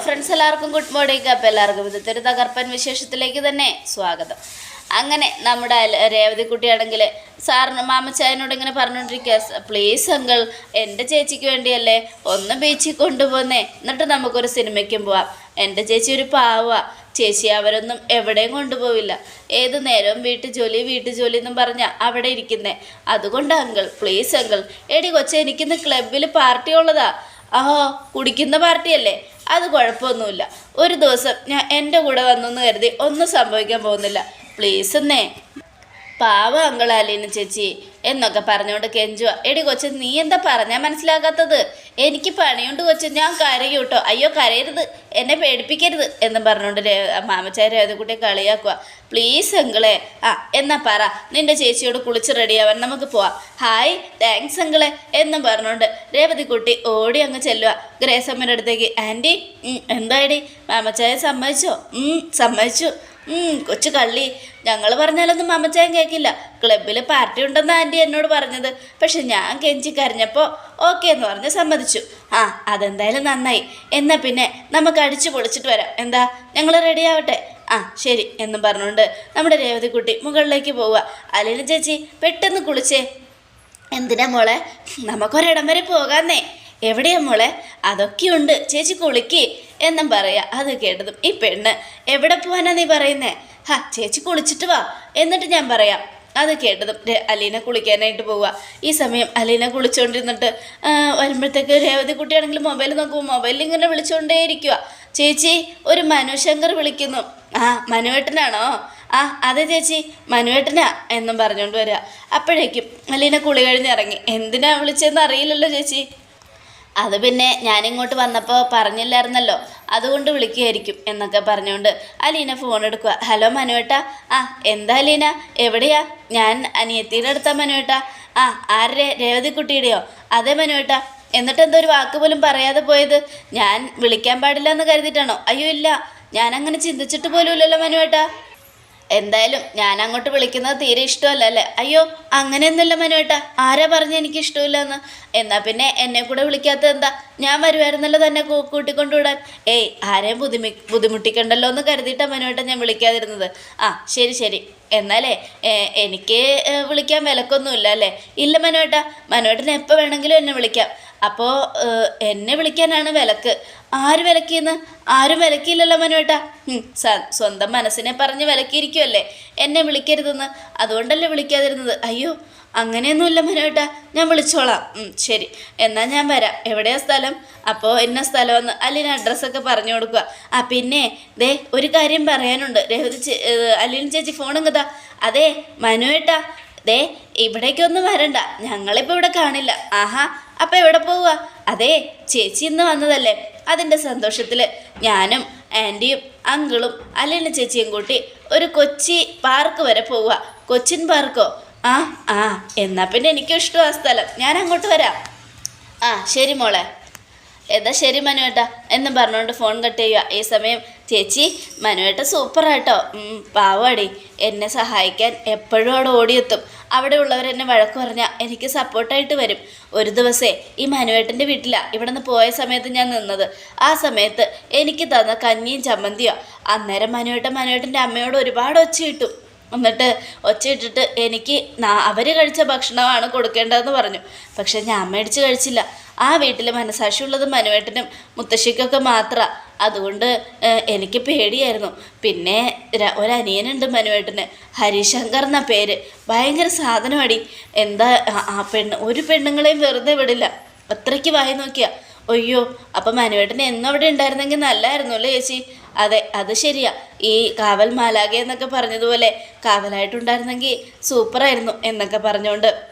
Friends എല്ലാവർക്കും good morning അപ്പം എല്ലാവർക്കും ഇന്നത്തെ ഒരു തകർപ്പൻ വിശേഷത്തിലേക്ക് തന്നെ സ്വാഗതം. അങ്ങനെ നമ്മുടെ രേവതിക്കുട്ടിയാണെങ്കിൽ സാറിന് മാമച്ചായനോട് ഇങ്ങനെ പറഞ്ഞുകൊണ്ടിരിക്കുക പ്ലീസ് അങ്കൾ എന്റെ ചേച്ചിക്ക് വേണ്ടിയല്ലേ ഒന്ന് ബീച്ചിൽ കൊണ്ടുപോകുന്നേ എന്നിട്ട് നമുക്കൊരു സിനിമയ്ക്കും പോവാം. എന്റെ ചേച്ചി ഒരു പാവ. ചേച്ചി അവരൊന്നും എവിടെയും കൊണ്ടുപോവില്ല. ഏത് നേരവും വീട്ടു ജോലി വീട്ടു ജോലി എന്നും പറഞ്ഞാൽ അവിടെ ഇരിക്കുന്നേ. അതുകൊണ്ട് അങ്കൾ പ്ലീസ് അങ്കൾ എടി കൊച്ചെ എനിക്കിന്ന് ക്ലബിൽ പാർട്ടി ഉള്ളതാ. ആഹോ കുടിക്കുന്ന പാർട്ടിയല്ലേ അത് കുഴപ്പമൊന്നുമില്ല. ഒരു ദിവസം ഞാൻ എന്റെ കൂടെ വന്നെന്ന് കരുതി ഒന്നും സംഭവിക്കാൻ പോകുന്നില്ല. പ്ലീസ് എന്നേ പാവ അങ്കളാലീന ചേച്ചി എന്നൊക്കെ പറഞ്ഞുകൊണ്ട് കെഞ്ചുവ. എടി കൊച്ചു നീ എന്താ പറഞ്ഞാൽ മനസ്സിലാക്കാത്തത് എനിക്ക് പണിയുണ്ട് കൊച്ചു ഞാൻ കരയും കേട്ടോ. അയ്യോ കരയരുത്. എന്നെ പേടിപ്പിക്കരുത് എന്ന് പറഞ്ഞുകൊണ്ട് മാമച്ചാരെ രേവതിക്കുട്ടിയെ കളിയാക്കുക പ്ലീസ് അങ്കിളെ ആ എന്നാ പറ. നിന്റെ ചേച്ചിയോട് കുളിച്ച് റെഡിയാവാൻ നമുക്ക് പോവാം. ഹായ് താങ്ക്സ് അങ്കിളെ എന്നും പറഞ്ഞുകൊണ്ട് രേവതിക്കുട്ടി ഓടി അങ്ങ് ചെല്ലുക ഗ്രേസമ്മയുടെ അടുത്തേക്ക് ആന്റി എന്താടി മാമച്ചായ സമ്മതിച്ചോ? സമ്മതിച്ചു. കൊച്ചു കള്ളി ഞങ്ങൾ പറഞ്ഞാലൊന്നും അമ്മച്ചാൻ കേൾക്കില്ല ക്ലബിൽ പാർട്ടി ഉണ്ടെന്ന് ആന്റി എന്നോട് പറഞ്ഞത്. പക്ഷെ ഞാൻ കെഞ്ചി കരഞ്ഞപ്പോൾ ഓക്കെ എന്ന് പറഞ്ഞ് സമ്മതിച്ചു. ആ അതെന്തായാലും നന്നായി. എന്നാൽ പിന്നെ നമുക്ക് അടിച്ചു പൊളിച്ചിട്ട് വരാം. എന്താ? ഞങ്ങൾ റെഡി ആവട്ടെ? ആ ശരി എന്നും പറഞ്ഞുകൊണ്ട് നമ്മുടെ രേവതിക്കുട്ടി മുകളിലേക്ക് പോവുക. അലീന ചേച്ചി പെട്ടെന്ന് കുളിച്ചേ. എന്തിനാ മോളെ? നമുക്കൊരിടം വരെ പോകാന്നേ. എവിടെയാ മോളെ? അതൊക്കെയുണ്ട്. ചേച്ചി കുളിക്ക്. എന്നും പറയാ അത് കേട്ടതും. ഈ പെണ്ണ് എവിടെ പോവാനാ നീ പറയുന്നേ? ഹാ ചേച്ചി കുളിച്ചിട്ട് വാ. എന്നിട്ട് ഞാൻ പറയാം അത് കേട്ടതും അലീന കുളിക്കാനായിട്ട് പോവുക ഈ സമയം അലീന കുളിച്ചുകൊണ്ടിരുന്നിട്ട് വരുമ്പോഴത്തേക്ക് രേവതി കുട്ടിയാണെങ്കിൽ മൊബൈൽ നോക്കുമ്പോൾ മൊബൈലിൽ ഇങ്ങനെ വിളിച്ചുകൊണ്ടേയിരിക്കുക ചേച്ചി ഒരു മനുശങ്കർ വിളിക്കുന്നു. ആ മനുവേട്ടനാണോ? ആ അതെ ചേച്ചി മനുവേട്ടനാ എന്നും പറഞ്ഞുകൊണ്ട് വരിക അപ്പോഴേക്കും അലീന കുളി കഴിഞ്ഞിറങ്ങി എന്തിനാ വിളിച്ചതെന്ന് അറിയില്ലല്ലോ ചേച്ചി. അത് പിന്നെ ഞാനിങ്ങോട്ട് വന്നപ്പോൾ പറഞ്ഞില്ലായിരുന്നല്ലോ. അതുകൊണ്ട് വിളിക്കുകയായിരിക്കും എന്നൊക്കെ പറഞ്ഞുകൊണ്ട് അലീന ഫോൺ എടുക്കുക ഹലോ മനുവേട്ട. ആ എന്താ അലീന? എവിടെയാ? ഞാൻ അനിയത്തിയുടെ അടുത്താ മനുവേട്ട. ആ ആരുടെ? രേവതിക്കുട്ടിയുടെയോ? അതെ മനുവേട്ട. എന്നിട്ട് എന്തോ ഒരു വാക്ക് പോലും പറയാതെ പോയത്? ഞാൻ വിളിക്കാൻ പാടില്ല എന്ന് കരുതിയിട്ടാണോ? അയ്യോ ഇല്ല. ഞാൻ അങ്ങനെ ചിന്തിച്ചിട്ട് പോലും ഇല്ലല്ലോ മനുവേട്ട. എന്തായാലും ഞാൻ അങ്ങോട്ട് വിളിക്കുന്നത് തീരെ ഇഷ്ടമല്ല അല്ലേ? അയ്യോ അങ്ങനെയൊന്നുമില്ല മനുവേട്ട ആരാ പറഞ്ഞ എനിക്ക് ഇഷ്ടമില്ല എന്ന് എന്നാ പിന്നെ എന്നെ കൂടെ വിളിക്കാത്തത് എന്താ? ഞാൻ വരുമായിരുന്നല്ലോ തന്നെ കൂട്ടിക്കൊണ്ടു കൂട്ടിക്കൊണ്ടുവിടാൻ. ഏയ് ആരെയും ബുദ്ധിമി ബുദ്ധിമുട്ടിക്കണ്ടല്ലോ എന്ന് കരുതിയിട്ടാ മനുവേട്ട ഞാൻ വിളിക്കാതിരുന്നത്. ആ ശരി ശരി. എന്നാലേ എനിക്ക് വിളിക്കാൻ വിലക്കൊന്നുമില്ല അല്ലേ? ഇല്ല മനുവേട്ട മനുവേട്ടനെ എപ്പോൾ വേണമെങ്കിലും എന്നെ വിളിക്കാം. അപ്പോൾ എന്നെ വിളിക്കാനാണ് വിലക്ക്. ആര് വിലക്കിയെന്ന് ആരും വിലക്കിയില്ലല്ലോ മനുവേട്ട. സ്വന്തം മനസ്സിനെ പറഞ്ഞ് വിലക്കിയിരിക്കുമല്ലേ എന്നെ വിളിക്കരുതെന്ന്. അതുകൊണ്ടല്ലേ വിളിക്കാതിരുന്നത്. അയ്യോ അങ്ങനെയൊന്നുമില്ല മനുവേട്ട. ഞാൻ വിളിച്ചോളാം. ശരി. എന്നാൽ ഞാൻ വരാം. എവിടെയാണ് സ്ഥലം? അപ്പോൾ എന്ന സ്ഥലമെന്ന് അല്ലിന് അഡ്രസ്സൊക്കെ പറഞ്ഞു കൊടുക്കുക. ആ പിന്നെ ദേ ഒരു കാര്യം പറയാനുണ്ട്. രഹുതി ചേ അല്ലിന് ചേച്ചി ഫോണും കഥാ അതെ മനുവേട്ടാ ദേ ഇവിടേക്കൊന്നും വരണ്ട. ഞങ്ങളിപ്പോൾ ഇവിടെ കാണില്ല. ആഹാ അപ്പം എവിടെ പോവുക അതെ ചേച്ചി ഇന്ന് വന്നതല്ലേ? അതിന്റെ സന്തോഷത്തിൽ ഞാനും ആന്റിയും അങ്കിളും അല്ലിന ചേച്ചിയും കൂട്ടി ഒരു കൊച്ചി പാർക്ക് വരെ പോവുക കൊച്ചിൻ പാർക്കോ? ആ ആ എന്നാൽ പിന്നെ എനിക്കും ഇഷ്ടം ആ സ്ഥലം. ഞാൻ അങ്ങോട്ട് വരാം. ആ ശരി മോളെ. എന്താ ശരി മനുവേട്ട എന്നും പറഞ്ഞുകൊണ്ട് ഫോൺ കട്ട് ചെയ്യുക. ഈ സമയം ചേച്ചി മനുവേട്ട സൂപ്പറാട്ടോ പാവാടി. എന്നെ സഹായിക്കാൻ എപ്പോഴും അവിടെ ഓടിയെത്തും. അവിടെ ഉള്ളവർ എന്നെ വഴക്ക് പറഞ്ഞാൽ എനിക്ക് സപ്പോർട്ടായിട്ട് വരും. ഒരു ദിവസേ ഈ മനുവേട്ടന്റെ വീട്ടിലാണ് ഇവിടെ നിന്ന് പോയ സമയത്ത് ഞാൻ നിന്നത്. ആ സമയത്ത് എനിക്ക് തന്ന കഞ്ഞിയും ചമ്മന്തിയോ. അന്നേരം മനുവേട്ടൻ മനുവേട്ടന്റെ അമ്മയോട് ഒരുപാട് ഒച്ചയിട്ടു എന്നിട്ട് ഒച്ചയിട്ടിട്ട് എനിക്ക് അവർ കഴിച്ച ഭക്ഷണമാണ് കൊടുക്കേണ്ടതെന്ന് പറഞ്ഞു. പക്ഷേ ഞാൻ മേടിച്ച് കഴിച്ചില്ല. ആ വീട്ടിൽ മനസാക്ഷിയുള്ളത് മനുവേട്ടനും മുത്തശ്ശിക്കൊക്കെ മാത്രമാണ് അതുകൊണ്ട് എനിക്ക് പേടിയായിരുന്നു. പിന്നെ ഒരനിയനുണ്ട് മനുവേട്ടന്. ഹരിശങ്കർ എന്ന പേര്. ഭയങ്കര സാധനമടി. എന്താ ആ- പെണ്ണ് ഒരു പെണ്ണുങ്ങളെയും വെറുതെ വിടില്ല. അത്രയ്ക്ക് വായി നോക്കിയ. അയ്യോ അപ്പം മനുവേട്ടൻ എന്നും അവിടെ ഉണ്ടായിരുന്നെങ്കിൽ നല്ലായിരുന്നു അല്ലേ ചേച്ചി? അതെ അത് ശരിയാ. ഈ കാവൽ മാലാക എന്നൊക്കെ പറഞ്ഞതുപോലെ കാവലായിട്ടുണ്ടായിരുന്നെങ്കിൽ സൂപ്പറായിരുന്നു എന്നൊക്കെ പറഞ്ഞുകൊണ്ട്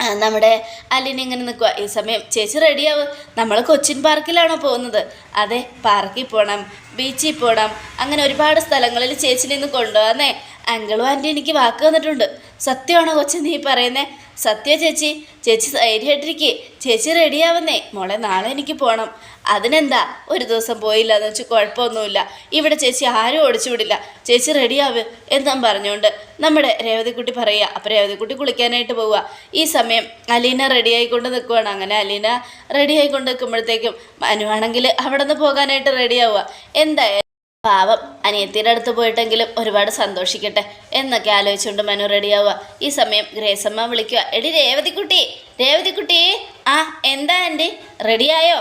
നമ്മുടെ അലിന് ഇങ്ങനെ നിൽക്കുക ഈ സമയം ചേച്ചി റെഡിയാവും. നമ്മൾ കൊച്ചിൻ പാർക്കിലാണോ പോകുന്നത്? അതെ പാർക്കിൽ പോകണം ബീച്ചിൽ പോകണം അങ്ങനെ ഒരുപാട് സ്ഥലങ്ങളിൽ ചേച്ചിനെ ഇന്ന് കൊണ്ടുപോകാന്നേ അങ്കിളും ആന്റി എനിക്ക് വാക്ക് തന്നിട്ടുണ്ട്. സത്യമാണോ കൊച്ചി നീ പറയുന്നേ? സത്യ ചേച്ചി. ചേച്ചി ധൈര്യമായിട്ടിരിക്കേ. ചേച്ചി റെഡിയാവുന്നേ. മോളെ നാളെ എനിക്ക് പോകണം അതിനെന്താ? ഒരു ദിവസം പോയില്ല എന്ന് വെച്ചാൽ കുഴപ്പമൊന്നുമില്ല. ഇവിടെ ചേച്ചി ആരും ഓടിച്ചു വിടില്ല. ചേച്ചി റെഡിയാവ് എന്നും പറഞ്ഞുകൊണ്ട് നമ്മുടെ രേവതിക്കുട്ടി പറയുക അപ്പോൾ രേവതിക്കുട്ടി കുളിക്കാനായിട്ട് പോവുക. ഈ സമയം അലീന റെഡി ആയിക്കൊണ്ട് നിൽക്കുവാണ്. അങ്ങനെ അലീന റെഡി ആയിക്കൊണ്ട് നിൽക്കുമ്പോഴത്തേക്കും മനുവാണെങ്കിൽ അവിടെ നിന്ന് പോകാനായിട്ട് റെഡിയാവുക എന്തായാലും പാവം അനിയത്തിയുടെ അടുത്ത് പോയിട്ടെങ്കിലും ഒരുപാട് സന്തോഷിക്കട്ടെ എന്നൊക്കെ ആലോചിച്ചുകൊണ്ട് മനു റെഡിയാവുക ഈ സമയം ഗ്രേസമ്മ വിളിക്കുക എടി രേവതിക്കുട്ടി രേവതിക്കുട്ടി ആ എന്താ ആന്റി? റെഡിയായോ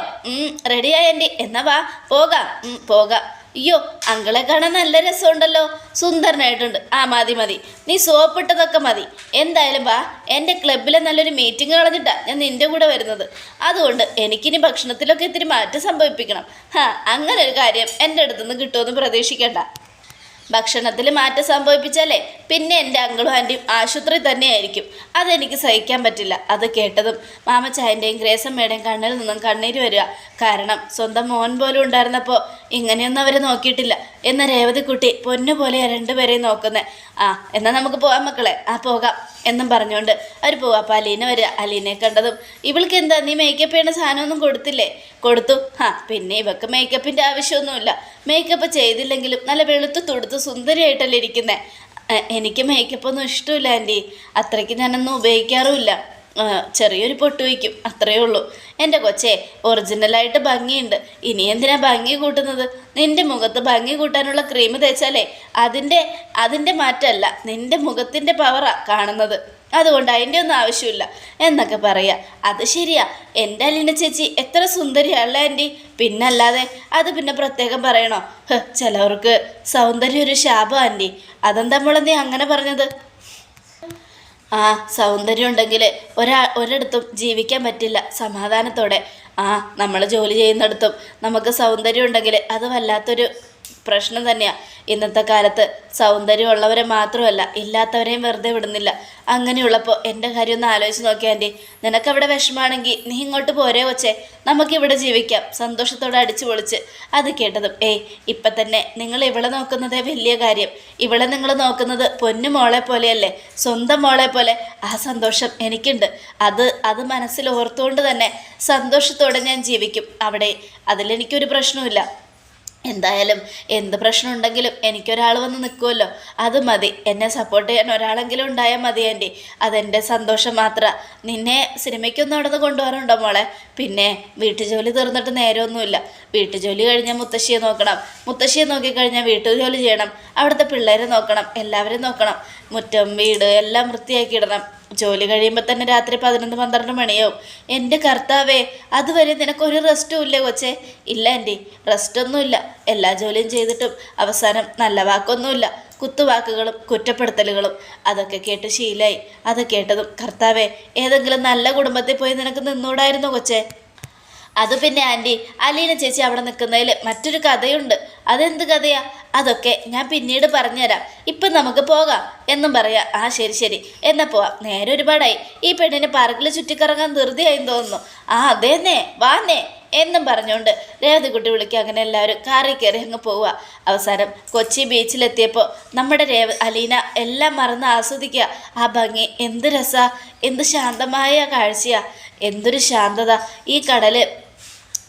റെഡിയായ ആന്റി. എന്നാ വാ പോകാം. പോകാം. അയ്യോ അങ്കിളെ കാണാൻ നല്ല രസമുണ്ടല്ലോ. സുന്ദരനായിട്ടുണ്ട്. ആ മതി മതി. നീ സോപ്പിട്ടതൊക്കെ മതി. എന്തായാലും വാ എന്റെ ക്ലബിലെ നല്ലൊരു മീറ്റിംഗ് കളഞ്ഞിട്ടാ ഞാൻ നിന്റെ കൂടെ വരുന്നത്. അതുകൊണ്ട് എനിക്കിനി ഭക്ഷണത്തിലൊക്കെ ഇത്തിരി മാറ്റം സംഭവിപ്പിക്കണം. ഹാ അങ്ങനെ ഒരു കാര്യം എന്റെ അടുത്തുനിന്ന് കിട്ടുമെന്ന് പ്രതീക്ഷിക്കണ്ട. ഭക്ഷണത്തിൽ മാറ്റം സംഭവിപ്പിച്ചാലേ പിന്നെ എന്റെ അങ്കിളും ആന്റിയും ആശുപത്രി തന്നെയായിരിക്കും. അതെനിക്ക് സഹിക്കാൻ പറ്റില്ല. അത് കേട്ടതും മാമച്ചായന്റെയും ഗ്രേസമ്മയുടെയും കണ്ണിൽ നിന്നും കണ്ണീര് വരിക. കാരണം സ്വന്തം മോൻ പോലും ഉണ്ടായിരുന്നപ്പോൾ ഇങ്ങനെയൊന്നും അവർ നോക്കിയിട്ടില്ല. എന്ന രേവതിക്കുട്ടി പൊന്നു പോലെ രണ്ടുപേരെയും നോക്കുന്നത് ആ എന്നാൽ നമുക്ക് പോകാം മക്കളെ. ആ പോകാം എന്നും പറഞ്ഞുകൊണ്ട് അവർ പോവാ. അപ്പോൾ അലീന വരിക അലീനെ കണ്ടതും ഇവൾക്ക് എന്താ നീ മേക്കപ്പ് ചെയ്യണ സാധനമൊന്നും കൊടുത്തില്ലേ? കൊടുത്തു. ആ പിന്നെ ഇവക്ക് മേക്കപ്പിന്റെ ആവശ്യമൊന്നുമില്ല. മേക്കപ്പ് ചെയ്തില്ലെങ്കിലും നല്ല വെളുത്ത് തുടുത്ത് സുന്ദരിയായിട്ടല്ലേ ഇരിക്കുന്നത് എനിക്ക് മേക്കപ്പൊന്നും ഇഷ്ടമില്ല ആന്റി അത്രയ്ക്ക് ഞാനൊന്നും ഉപയോഗിക്കാറുമില്ല. ചെറിയൊരു പൊട്ട് വയ്ക്കും അത്രയേ ഉള്ളൂ. എന്റെ കൊച്ചേ ഒറിജിനലായിട്ട് ഭംഗിയുണ്ട്. ഇനി എന്തിനാ ഭംഗി കൂട്ടുന്നത്? നിന്റെ മുഖത്ത് ഭംഗി കൂട്ടാനുള്ള ക്രീം തേച്ചാലേ അതിന്റെ അതിന്റെ മാറ്റമല്ല നിന്റെ മുഖത്തിന്റെ പവറാ കാണുന്നത്. അതുകൊണ്ട് അതിന്റെ ഒന്നും ആവശ്യമില്ല. എന്നൊക്കെ പറയാ. അത് ശരിയാ. എന്റെ അല്ലിന ചേച്ചി എത്ര സുന്ദരിയല്ല ആന്റി പിന്നല്ലാതെ അത് പിന്നെ പ്രത്യേകം പറയണോ? ചിലവർക്ക് സൗന്ദര്യം ഒരു ശാപം ആന്റി അതെന്താ മോളെ അങ്ങനെ പറഞ്ഞത്? ആ സൗന്ദര്യം ഉണ്ടെങ്കിൽ ഒരാ ഒരിടത്തും ജീവിക്കാൻ പറ്റില്ല സമാധാനത്തോടെ. ആ നമ്മൾ ജോലി ചെയ്യുന്നിടത്തും നമുക്ക് സൗന്ദര്യം ഉണ്ടെങ്കിൽ അത് വല്ലാത്തൊരു പ്രശ്നം തന്നെയാണ് ഇന്നത്തെ കാലത്ത് സൗന്ദര്യമുള്ളവരെ മാത്രമല്ല ഇല്ലാത്തവരെയും വെറുതെ വിടുന്നില്ല. അങ്ങനെയുള്ളപ്പോൾ എന്റെ കാര്യം ഒന്ന് ആലോചിച്ച് നോക്കിയാൽ ആന്റി നിനക്കവിടെ വിഷമാണെങ്കിൽ നീ ഇങ്ങോട്ട് പോരേ വച്ചേ നമുക്കിവിടെ ജീവിക്കാം. സന്തോഷത്തോടെ അടിച്ചു പൊളിച്ച്. അത് കേട്ടതും ഏയ് ഇപ്പം തന്നെ നിങ്ങൾ ഇവളെ നോക്കുന്നതേ വലിയ കാര്യം. ഇവളെ നിങ്ങൾ നോക്കുന്നത് പൊന്നു മോളെ പോലെയല്ലേ. സ്വന്തം മോളെ പോലെ. ആ സന്തോഷം എനിക്കുണ്ട്. അത് അത് മനസ്സിൽ ഓർത്തുകൊണ്ട് തന്നെ സന്തോഷത്തോടെ ഞാൻ ജീവിക്കും. അവിടെ അതിലെനിക്കൊരു പ്രശ്നവുമില്ല. എന്തായാലും എന്ത് പ്രശ്നം ഉണ്ടെങ്കിലും എനിക്കൊരാൾ വന്ന് നിൽക്കുമല്ലോ അത് മതി. എന്നെ സപ്പോർട്ട് ചെയ്യാൻ ഒരാളെങ്കിലും ഉണ്ടായാൽ മതി ആന്റി അതെന്റെ സന്തോഷം മാത്രമാണ് നിന്നെ സിനിമയ്ക്കൊന്നും അവിടെ നിന്ന് കൊണ്ടുപോകാറുണ്ടോ മോളെ. പിന്നെ വീട്ടു ജോലി തീർന്നിട്ട് നേരമൊന്നുമില്ല വീട്ടു ജോലി കഴിഞ്ഞാൽ മുത്തശ്ശിയെ നോക്കണം. മുത്തശ്ശിയെ നോക്കിക്കഴിഞ്ഞാൽ വീട്ടു ജോലി ചെയ്യണം. അവിടുത്തെ പിള്ളേരെ നോക്കണം. എല്ലാവരെയും നോക്കണം. മുറ്റം വീട് എല്ലാം വൃത്തിയാക്കി ഇടണം. ജോലി കഴിയുമ്പോൾ തന്നെ രാത്രി പതിനൊന്ന് പന്ത്രണ്ട് മണിയാവും. എന്റെ കർത്താവേ അതുവരെ നിനക്കൊരു റെസ്റ്റും ഇല്ലേ കൊച്ചേ. ഇല്ല ആന്റി റെസ്റ്റൊന്നുമില്ല എല്ലാ ജോലിയും ചെയ്തിട്ടും അവസാനം നല്ല വാക്കൊന്നുമില്ല. കുത്തുവാക്കുകളും കുറ്റപ്പെടുത്തലുകളും അതൊക്കെ കേട്ട് ശീലായി. അത് കേട്ടതും കർത്താവേ ഏതെങ്കിലും നല്ല കുടുംബത്തിൽ പോയി നിനക്ക് നിന്നൂടായിരുന്നു കൊച്ചേ? അത് പിന്നെ ആന്റി അലീന ചേച്ചി അവിടെ നിൽക്കുന്നതിൽ മറ്റൊരു കഥയുണ്ട്. അതെന്ത് കഥയാ? അതൊക്കെ ഞാൻ പിന്നീട് പറഞ്ഞുതരാം. ഇപ്പം നമുക്ക് പോകാം എന്നും പറയാം. ആ ശരി ശരി. എന്നാ പോവാം. നേരെ ഒരുപാടായി. ഈ പെണ്ണിന് പാർക്കിൽ ചുറ്റിക്കറങ്ങാൻ ധൃതിയായി തോന്നുന്നു. ആ അതേന്നേ വാന്നേ എന്നും പറഞ്ഞുകൊണ്ട് രേവതിക്കുട്ടി വിളിക്കുക. അങ്ങനെ എല്ലാവരും കാറി കയറി അങ്ങ് പോവുക. അവസാനം കൊച്ചി ബീച്ചിലെത്തിയപ്പോൾ നമ്മുടെ രേവ അലീന എല്ലാം മറന്ന് ആസ്വദിക്കുക. ആ ഭംഗി എന്ത് രസ എന്ത് ശാന്തമായ കാഴ്ചയാ എന്തൊരു ശാന്തത. ഈ കടൽ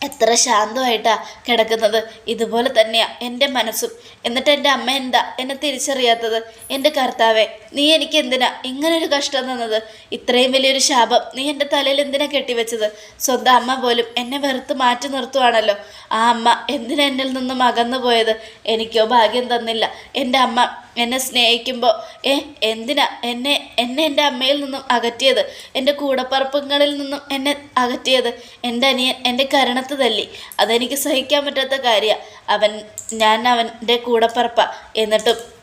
എത്ര ശാന്തമായിട്ടാണ് കിടക്കുന്നത്. ഇതുപോലെ തന്നെയാണ് എന്റെ മനസ്സും. എന്നിട്ട് എന്റെ അമ്മ എന്താ എന്നെ തിരിച്ചറിയാത്തത്? എന്റെ കർത്താവെ നീ എനിക്ക് എന്തിനാ ഇങ്ങനൊരു കഷ്ടം തന്നത്? ഇത്രയും വലിയൊരു ശാപം നീ എന്റെ തലയിൽ എന്തിനാ കെട്ടിവെച്ചത്? സ്വന്തം അമ്മ പോലും എന്നെ വെറുത്ത് മാറ്റി നിർത്തുവാണല്ലോ. ആ അമ്മ എന്തിനാ എന്നിൽ നിന്നും അകന്നു പോയത് എനിക്കോ ഭാഗ്യം തന്നില്ല. എന്റെ അമ്മ എന്നെ സ്നേഹിക്കുമ്പോൾ ഏ എന്തിനാ? എന്നെ എന്നെ എന്റെ അമ്മയിൽ നിന്നും അകറ്റിയത്? എന്റെ കൂടപ്പറപ്പുകളിൽ നിന്നും എന്നെ അകറ്റിയത്? എന്റെ അനിയൻ എന്റെ കരണത്ത് തല്ലി. അതെനിക്ക് സഹിക്കാൻ പറ്റാത്ത കാര്യമാണ് അവൻ ഞാൻ അവന്റെ കൂടപ്പറപ്പ. എന്നിട്ടും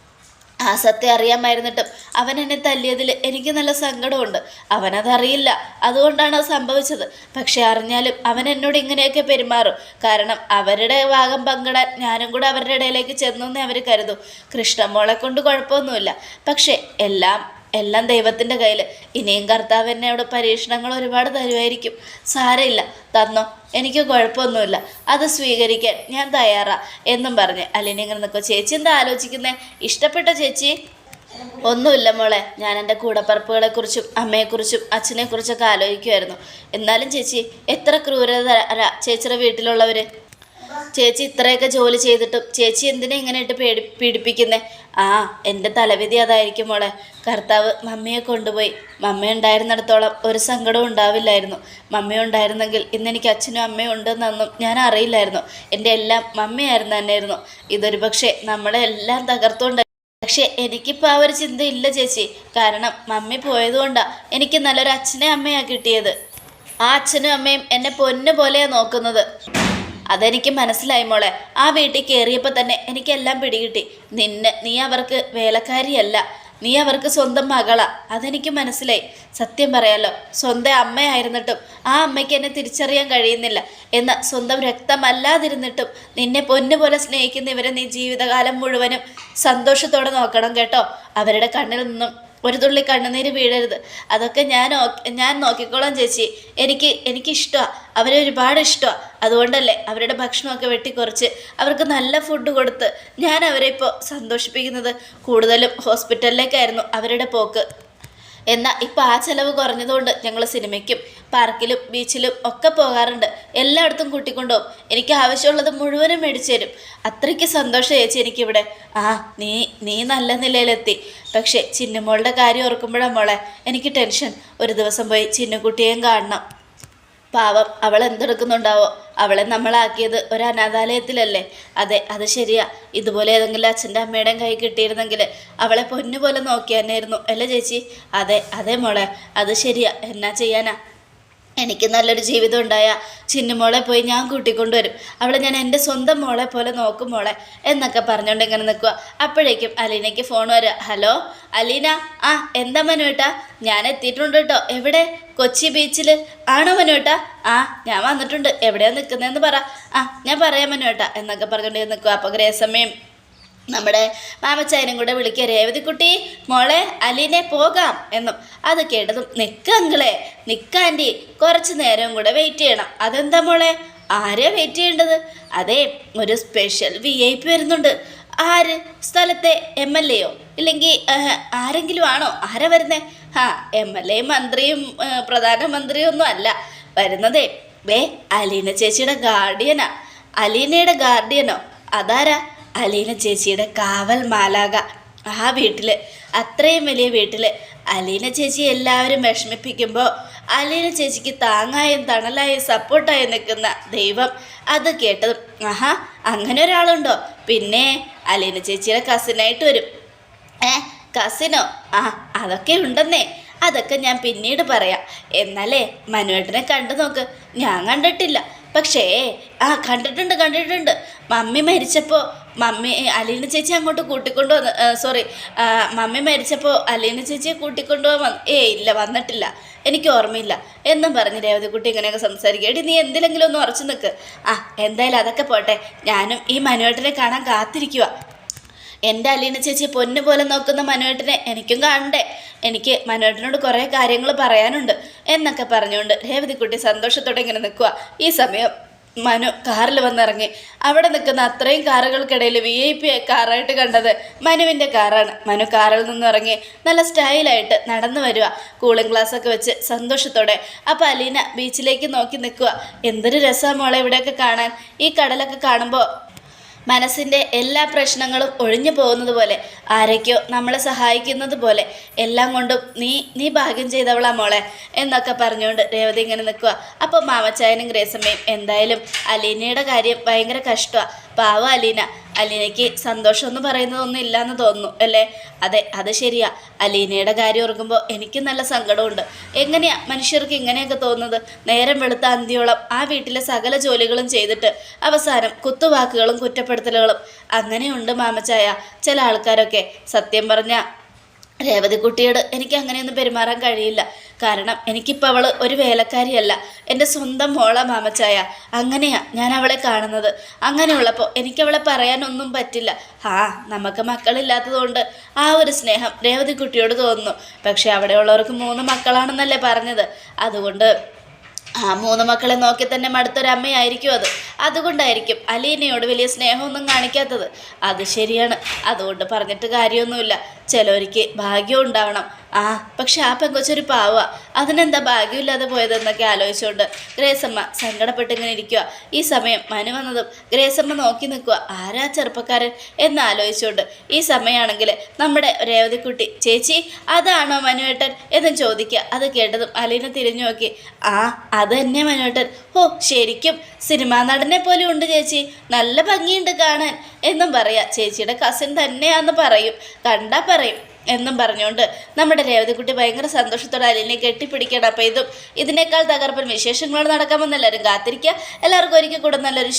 ആ സത്യം അറിയാമായിരുന്നിട്ടും അവൻ എന്നെ തല്ലിയതിൽ എനിക്ക് നല്ല സങ്കടമുണ്ട്. അവനതറിയില്ല. അതുകൊണ്ടാണ് അത് സംഭവിച്ചത്. പക്ഷെ അറിഞ്ഞാലും അവൻ എന്നോട് ഇങ്ങനെയൊക്കെ പെരുമാറും. കാരണം അവരുടെ ഭാഗം പങ്കിടാൻ ഞാനും കൂടെ അവരുടെ ഇടയിലേക്ക് ചെന്നു എന്നേ അവർ കരുതും. കൃഷ്ണമോളെ കൊണ്ട് കുഴപ്പമൊന്നുമില്ല. പക്ഷേ എല്ലാം എല്ലാം ദൈവത്തിന്റെ കയ്യിൽ ഇനിയും കർത്താവ് എന്നെ അവിടെ പരീക്ഷണങ്ങൾ ഒരുപാട് തരുമായിരിക്കും. സാരമില്ല. തന്നോ? എനിക്ക് കുഴപ്പമൊന്നുമില്ല. അത് സ്വീകരിക്കാൻ ഞാൻ തയ്യാറാ എന്നും പറഞ്ഞ് അല്ലെങ്കിൽ ഇങ്ങനെ നിൽക്കും ചേച്ചി എന്താ ആലോചിക്കുന്നേ? ഇഷ്ടപ്പെട്ട ചേച്ചി? ഒന്നുമില്ല മോളെ. ഞാൻ എന്റെ കൂടപ്പറപ്പുകളെക്കുറിച്ചും അമ്മയെക്കുറിച്ചും അച്ഛനെക്കുറിച്ചൊക്കെ ആലോചിക്കുമായിരുന്നു എന്നാലും ചേച്ചി എത്ര ക്രൂരത ചേച്ചിയുടെ വീട്ടിലുള്ളവർ ചേച്ചി ഇത്രയൊക്കെ ജോലി ചെയ്തിട്ടും ചേച്ചി എന്തിനാ ഇങ്ങനെ ഇട്ട് പേടി പീഡിപ്പിക്കുന്നേ? ആ എന്റെ തലവിധി അതായിരിക്കും മോളെ. കർത്താവ് മമ്മിയെ കൊണ്ടുപോയി. മമ്മ ഉണ്ടായിരുന്നിടത്തോളം ഒരു സങ്കടവും ഉണ്ടാവില്ലായിരുന്നു. മമ്മ ഉണ്ടായിരുന്നെങ്കിൽ ഇന്ന് എനിക്ക് അച്ഛനും അമ്മയും ഉണ്ടെന്നൊന്നും ഞാൻ അറിയില്ലായിരുന്നു. എന്റെ എല്ലാം മമ്മിയായിരുന്നു തന്നെയായിരുന്നു. ഇതൊരു പക്ഷേ നമ്മളെ എല്ലാം തകർത്തുകൊണ്ട് പക്ഷെ എനിക്കിപ്പോൾ ആ ഒരു ചിന്ത ഇല്ല ചേച്ചി. കാരണം മമ്മി പോയതുകൊണ്ടാണ് എനിക്ക് നല്ലൊരു അച്ഛനെ അമ്മയാണ് കിട്ടിയത്. ആ അച്ഛനും അമ്മയും എന്നെ പൊന്നു പോലെയാണ് നോക്കുന്നത്. അതെനിക്ക് മനസ്സിലായി മോളെ. ആ വീട്ടിൽ കയറിയപ്പോൾ തന്നെ എനിക്കെല്ലാം പിടികിട്ടി. നിന്നെ നീ അവർക്ക് വേലക്കാരിയല്ല. നീ അവർക്ക് സ്വന്തം മകളാ. അതെനിക്ക് മനസ്സിലായി. സത്യം പറയാലോ സ്വന്തം അമ്മയായിരുന്നിട്ടും ആ അമ്മയ്ക്ക് എന്നെ തിരിച്ചറിയാൻ കഴിയുന്നില്ല. എന്ന സ്വന്തം രക്തമല്ലാതിരുന്നിട്ടും നിന്നെ പൊന്നുപോലെ സ്നേഹിക്കുന്ന ഇവരെ നീ ജീവിതകാലം മുഴുവനും സന്തോഷത്തോടെ നോക്കണം കേട്ടോ. അവരുടെ കണ്ണിൽ നിന്നും ഒരു തുള്ളി കണ്ണുനീര് വീഴരുത്. അതൊക്കെ ഞാൻ ഞാൻ നോക്കിക്കോളാം ചേച്ചി. എനിക്ക് എനിക്കിഷ്ടമാണ് അവരെ ഒരുപാട് ഇഷ്ടമാണ് അതുകൊണ്ടല്ലേ അവരുടെ ഭക്ഷണമൊക്കെ വെട്ടിക്കുറച്ച് അവർക്ക് നല്ല ഫുഡ് കൊടുത്ത് ഞാൻ അവരെ ഇപ്പോൾ സന്തോഷിപ്പിക്കുന്നത്. കൂടുതലും ഹോസ്പിറ്റലിലേക്കായിരുന്നു അവരുടെ പോക്ക്. എന്നാൽ ഇപ്പോൾ ആ ചിലവ് കുറഞ്ഞതുകൊണ്ട് ഞങ്ങൾ സിനിമയ്ക്കും പാർക്കിലും ബീച്ചിലും ഒക്കെ പോകാറുണ്ട്. എല്ലായിടത്തും കൂട്ടിക്കൊണ്ടുപോകും. എനിക്ക് ആവശ്യമുള്ളത് മുഴുവനും മേടിച്ചു തരും. അത്രയ്ക്ക് സന്തോഷം ചേച്ചി എനിക്കിവിടെ. ആ നീ നീ നല്ല നിലയിലെത്തി. പക്ഷേ ചിന്നുമോളുടെ കാര്യം ഓർക്കുമ്പോഴാണ് മോളെ എനിക്ക് ടെൻഷൻ. ഒരു ദിവസം പോയി ചിന്നുകുട്ടിയെയും കാണണം. പാവം അവൾ എന്തെടുക്കുന്നുണ്ടാവോ? അവളെ നമ്മളാക്കിയത് ഒരു അനാഥാലയത്തിലല്ലേ? അതെ അത് ശരിയാ. ഇതുപോലെ ഏതെങ്കിലും അച്ഛന്റെ അമ്മയുടെയും കൈ കിട്ടിയിരുന്നെങ്കിൽ അവളെ പൊന്നുപോലെ നോക്കിയാനായിരുന്നു അല്ലേ ചേച്ചി? അതെ അതെ മോളെ അത് ശരിയാ. എന്നാ ചെയ്യാനാ? എനിക്ക് നല്ലൊരു ജീവിതം ഉണ്ടായ ചിന്നുമോളെ പോയി ഞാൻ കൂട്ടിക്കൊണ്ടുവരും. അവളെ ഞാൻ എന്റെ സ്വന്തം മോളെ പോലെ നോക്കും മോളെ എന്നൊക്കെ പറഞ്ഞുകൊണ്ട് ഇങ്ങനെ നിൽക്കുക. അപ്പോഴേക്കും അലീനയ്ക്ക് ഫോൺ വരിക ഹലോ അലീന? ആ എന്താ മനുവേട്ടാ? ഞാൻ എത്തിയിട്ടുണ്ട് കേട്ടോ. എവിടെ? കൊച്ചി ബീച്ചിൽ ആണോ മനുവേട്ടാ? ആ ഞാൻ വന്നിട്ടുണ്ട്. എവിടെയാണ് നിൽക്കുന്നതെന്ന് പറ. ആ ഞാൻ പറയാം മനുവേട്ടാ എന്നൊക്കെ പറഞ്ഞുകൊണ്ട് നിൽക്കുക. അപ്പോൾ ഗ്രേസമ്മയും നമ്മുടെ മാമച്ചായനും കൂടെ വിളിക്കുക രേവതിക്കുട്ടി മോളെ അലീനെ പോകാം എന്നും. അത് കേട്ടതും നിക്കങ്ങളെ നിൽക്കാന്റെ കുറച്ച് നേരം കൂടെ വെയിറ്റ് ചെയ്യണം. അതെന്താ മോളെ? ആരെയാ വെയിറ്റ് ചെയ്യേണ്ടത്? അതെ ഒരു സ്പെഷ്യൽ വി ഐ പി വരുന്നുണ്ട്. ആര്? സ്ഥലത്തെ എം എൽ എയോ ഇല്ലെങ്കിൽ ആരെങ്കിലും ആണോ? ആരാ വരുന്നത് ആ എം എൽ എയും മന്ത്രിയും പ്രധാനമന്ത്രിയും ഒന്നും അല്ല. വരുന്നതേ വേ അലീന ചേച്ചിയുടെ ഗാർഡിയനാ അലീനയുടെ ഗാർഡിയനോ അതാരാ? അലീന ചേച്ചിയുടെ കാവൽ മാലാക ആ വീട്ടിൽ അത്രയും വലിയ വീട്ടിൽ അലീന ചേച്ചി എല്ലാവരും വിഷമിപ്പിക്കുമ്പോൾ അലീന ചേച്ചിക്ക് താങ്ങായും തണലായും സപ്പോർട്ടായി നിൽക്കുന്ന ദൈവം അത് കേട്ടതും ആഹാ അങ്ങനെ ഒരാളുണ്ടോ? പിന്നെ അലീന ചേച്ചിയുടെ കസിനായിട്ട് വരും. ഏ കസിനോ ആ അതൊക്കെ ഉണ്ടെന്നേ. അതൊക്കെ ഞാൻ പിന്നീട് പറയാം. എന്നാലേ മനുവേട്ടനെ കണ്ടു നോക്ക്. ഞാൻ കണ്ടിട്ടില്ല. പക്ഷേ ആ കണ്ടിട്ടുണ്ട് കണ്ടിട്ടുണ്ട്. മമ്മി മരിച്ചപ്പോൾ മമ്മി അലീന ചേച്ചി അങ്ങോട്ട് കൂട്ടിക്കൊണ്ടു സോറി മമ്മി മരിച്ചപ്പോൾ അലീന ചേച്ചിയെ കൂട്ടിക്കൊണ്ടുപോകാൻ ഏ ഇല്ല വന്നിട്ടില്ല എനിക്ക് ഓർമ്മയില്ല. എന്നും പറഞ്ഞ് രേവതിക്കുട്ടി ഇങ്ങനെയൊക്കെ സംസാരിക്കുക എടി നീ എന്തിലെങ്കിലും ഒന്ന് ഉറച്ചു നിൽക്ക് ആ എന്തായാലും അതൊക്കെ പോട്ടെ. ഞാനും ഈ മനുവേട്ടനെ കാണാൻ കാത്തിരിക്കുക എന്റെ അലീന ചേച്ചി പൊന്നു പോലെ നോക്കുന്ന മനുവേട്ടനെ എനിക്കും കാണണ്ടേ? എനിക്ക് മനുവേട്ടനോട് കുറേ കാര്യങ്ങൾ പറയാനുണ്ട്. എന്നൊക്കെ പറഞ്ഞുകൊണ്ട് രേവതിക്കുട്ടി സന്തോഷത്തോടെ ഇങ്ങനെ നിൽക്കുക ഈ സമയം മനു കാറിൽ വന്നിറങ്ങി. അവിടെ നിൽക്കുന്ന അത്രയും കാറുകൾക്കിടയിൽ വി ഐ പി കാറായിട്ട് കണ്ടത് മനുവിന്റെ കാറാണ്. മനു കാറിൽ നിന്ന് ഇറങ്ങി നല്ല സ്റ്റൈലായിട്ട് നടന്നു വരിക കൂളിംഗ് ഗ്ലാസ് ഒക്കെ വെച്ച് സന്തോഷത്തോടെ. അപ്പോൾ അലീന ബീച്ചിലേക്ക് നോക്കി നിൽക്കുക എന്തൊരു രസമാണ് മോളെ ഇവിടെയൊക്കെ കാണാൻ. ഈ കടലൊക്കെ കാണുമ്പോൾ മനസ്സിന്റെ എല്ലാ പ്രശ്നങ്ങളും ഒഴിഞ്ഞു പോകുന്നത് പോലെ ആരൊക്കെയോ നമ്മളെ സഹായിക്കുന്നത് പോലെ എല്ലാം കൊണ്ടും നീ നീ ഭാഗ്യം ചെയ്തവളാ മോളെ എന്നൊക്കെ പറഞ്ഞുകൊണ്ട് രേവതി ഇങ്ങനെ നിൽക്കുക അപ്പോൾ മാമച്ചായനും ഗ്രേസമ്മയും എന്തായാലും അലീനയുടെ കാര്യം ഭയങ്കര കഷ്ടമാണ് പാവ അലീന. അലീനയ്ക്ക് സന്തോഷം എന്ന് പറയുന്നതൊന്നും ഇല്ലയെന്ന് തോന്നുന്നു അല്ലേ? അതെ അത് ശരിയാ. അലീനയുടെ കാര്യം ഓർക്കുമ്പോൾ എനിക്ക് നല്ല സങ്കടമുണ്ട്. എങ്ങനെയാ മനുഷ്യർക്ക് ഇങ്ങനെയൊക്കെ തോന്നുന്നത്? നേരം വെളുത്ത അന്ത്യോളം ആ വീട്ടിലെ സകല ജോലികളും ചെയ്തിട്ട് അവസാനം കുത്തുവാക്കുകളും കുറ്റപ്പെടുത്തലുകളും. അങ്ങനെയുണ്ട് മാമച്ചായ ചില ആൾക്കാരൊക്കെ. സത്യം പറഞ്ഞ രേവതിക്കുട്ടിയോട് എനിക്ക് അങ്ങനെയൊന്നും പെരുമാറാൻ കഴിയില്ല. കാരണം എനിക്കിപ്പോൾ അവൾ ഒരു വേലക്കാരിയല്ല. എന്റെ സ്വന്തം മോള മാമച്ചായ. അങ്ങനെയാ ഞാൻ അവളെ കാണുന്നത്. അങ്ങനെയുള്ളപ്പോൾ എനിക്കവളെ പറയാനൊന്നും പറ്റില്ല. ആ നമുക്ക് മക്കളില്ലാത്തതുകൊണ്ട് ആ ഒരു സ്നേഹം രേവതിക്കുട്ടിയോട് തോന്നുന്നു. പക്ഷേ അവിടെയുള്ളവർക്ക് മൂന്ന് മക്കളാണെന്നല്ലേ പറഞ്ഞത്. അതുകൊണ്ട് ആ മൂന്ന് മക്കളെ നോക്കി തന്നെ മടുത്തൊരമ്മയായിരിക്കും അത്. അതുകൊണ്ടായിരിക്കും അലീനയോട് വലിയ സ്നേഹമൊന്നും കാണിക്കാത്തത്. അത് ശരിയാണ്. അതുകൊണ്ട് പറഞ്ഞിട്ട് കാര്യമൊന്നുമില്ല. ചിലവർക്ക് ഭാഗ്യം ഉണ്ടാവണം. ആ പക്ഷെ ആ പെങ്കൊച്ചൊരു പാവ. അതിനെന്താ ഭാഗ്യമില്ലാതെ പോയതെന്നൊക്കെ ആലോചിച്ചുകൊണ്ട് ഗ്രേസമ്മ സങ്കടപ്പെട്ട് ഇങ്ങനെ ഇരിക്കുക ഈ സമയം മനു വന്നതും ഗ്രേസമ്മ നോക്കി നിൽക്കുക ആരാ ചെറുപ്പക്കാരൻ എന്ന് ആലോചിച്ചുകൊണ്ട് ഈ സമയമാണെങ്കിൽ നമ്മുടെ രേവതിക്കുട്ടി ചേച്ചി അതാണോ മനുവേട്ടൻ? എന്ന് ചോദിക്കുക. അത് കേട്ടതും അലീന തിരിഞ്ഞു നോക്കി. ആ അത് തന്നെ മനുവേട്ടൻ. ഓ ശരിക്കും സിനിമാ നടനെ പോലെ ഉണ്ട് ചേച്ചി. നല്ല ഭംഗിയുണ്ട് കാണാൻ. എന്നും പറയാം. ചേച്ചിയുടെ കസിൻ തന്നെയാന്ന് പറയും. കണ്ടാ പറയും എന്നും പറഞ്ഞുകൊണ്ട് നമ്മുടെ രേവതിക്കുട്ടി ഭയങ്കര സന്തോഷത്തോടെ അലിനെ കെട്ടിപ്പിടിക്കണം അപ്പം ഇതും ഇതിനേക്കാൾ തകർപ്പൻ വിശേഷങ്ങൾ നടക്കാമെന്ന് എല്ലാവരും കാത്തിരിക്കുക. എല്ലാവർക്കും ഒരിക്കൽ കൂടെ നല്ലൊരു